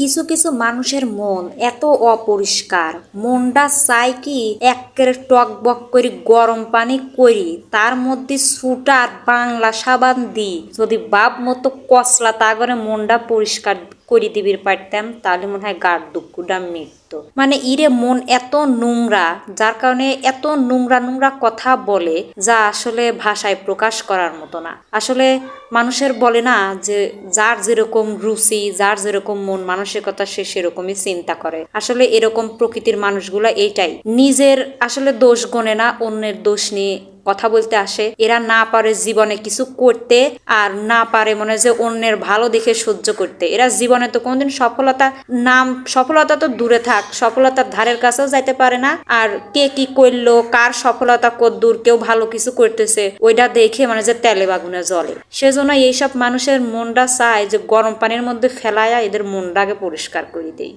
কিছু কিছু মানুষের মন এত অপরিষ্কার। মনটা চাই কি একের টক বক করি গরম পানি করি, তার মধ্যে সুটার বাংলা সাবান দি যদি বাপ মতো কসলা তা করে মনটা পরিষ্কার করি দিবির পারতাম, তাহলে মনে হয় গার দুঃখটা মিটতো। মানে ইরে মন এত নোংরা, যার কারণে এত নোংরা নোংরা কথা বলে, যা আসলে ভাষায় প্রকাশ করার মতো না। আসলে মানুষের বলে না যে, যার যেরকম রুচি, যার যেরকম মন, মানসিকতা সে সেরকমই চিন্তা করে। আসলে এরকম প্রকৃতির মানুষগুলা এইটাই। নিজের আসলে দোষ গণে না, অন্যের দোষ নিয়ে কথা বলতে আসে। এরা না পারে জীবনে কিছু করতে আর না পারে মনে যে অন্যের ভালো দেখে সহ্য করতে। এরা জীবনে তো কোনোদিন সফলতা নাম, সফলতা তো দূরে থাক, সফলতার ধারের কাছেও যাইতে পারে না। আর কে কি করল, কার সফলতা কদ্দূর কেউ ভালো কিছু করতেছে ওইটা দেখে মানে যে তেলে বাগুনে জলে সেজন্য এইসব মানুষের মনটা চায় যে গরম পানির মধ্যে ফেলায়া এদের মনটাকে পরিষ্কার করে দেই।